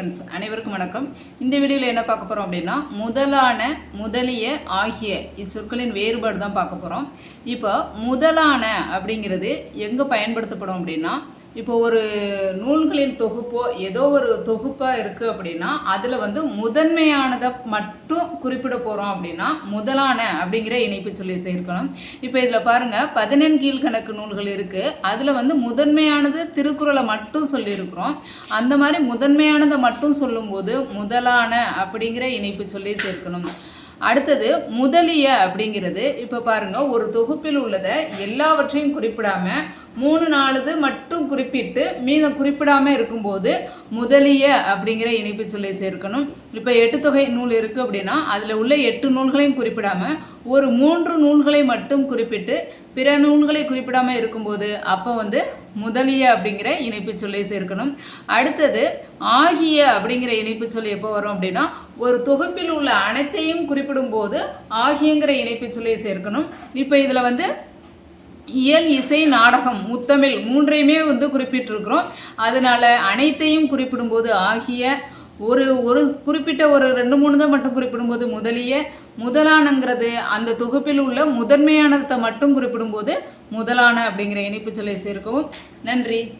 Friends அனைவருக்கும் வணக்கம். இந்த வீடியோவில் என்ன பார்க்க போகிறோம் அப்படின்னா முதலான முதலிய ஆகிய இச்சொற்களின் வேறுபாடு தான் பார்க்க போகிறோம் இப்போ முதலான அப்படிங்கிறது எங்கே பயன்படுத்தப்படும் அப்படின்னா இப்போ ஒரு நூல்களின் தொகுப்போ ஏதோ ஒரு தொகுப்பாக இருக்குது அப்படின்னா அதில் வந்து முதன்மையானதை மட்டும் குறிப்பிட போகிறோம் அப்படின்னா முதலான அப்படிங்கிற இணைப்பு சொல்லி சேர்க்கணும். இப்போ இதில் பாருங்கள் பதினெண் கணக்கு நூல்கள் இருக்குது அதில் வந்து முதன்மையானது திருக்குறளை மட்டும் சொல்லியிருக்கிறோம். அந்த மாதிரி முதன்மையானதை மட்டும் சொல்லும்போது முதலான அப்படிங்கிற இணைப்பு சொல்லி சேர்க்கணும். அடுத்தது முதலிய அப்படிங்கிறது இப்போ பாருங்க ஒரு தொகுப்பில் உள்ளதை எல்லாவற்றையும் குறிப்பிடாம மூணு நாலுது மட்டும் குறிப்பிட்டு மீதம் குறிப்பிடாம இருக்கும்போது முதலிய அப்படிங்கிற இணைப்பு சொல்லி சேர்க்கணும். இப்போ எட்டு தொகை நூல் இருக்குது அப்படின்னா அதில் உள்ள எட்டு நூல்களையும் குறிப்பிடாமல் ஒரு மூன்று நூல்களை மட்டும் குறிப்பிட்டு பிற நூல்களை குறிப்பிடாமல் இருக்கும்போது அப்போ வந்து முதலிய அப்படிங்கிற இணைப்பு சொல்லி சேர்க்கணும். அடுத்தது ஆகிய அப்படிங்கிற இணைப்பு சொல்லி எப்போ வரும் அப்படின்னா ஒரு தொகுப்பில் உள்ள அனைத்தையும் குறிப்பிடும்போது ஆகியங்கிற இணைப்பு சொல்லி சேர்க்கணும். இப்போ இதில் வந்து இயல் இசை நாடகம் முத்தமிழ் மூன்றையுமே வந்து குறிப்பிட்டிருக்கிறோம். அதனால் அனைத்தையும் குறிப்பிடும்போது ஆகிய ஒரு ஒரு குறிப்பிட்ட ஒரு ரெண்டு மூணு தான் மட்டும் குறிப்பிடும்போது முதலிய முதலானங்கிறது அந்த தொகுப்பில் உள்ள முதன்மையானதை மட்டும் குறிப்பிடும்போது முதலான அப்படிங்கிற இணைப்பு சொல்லை சேர்க்கவும். நன்றி.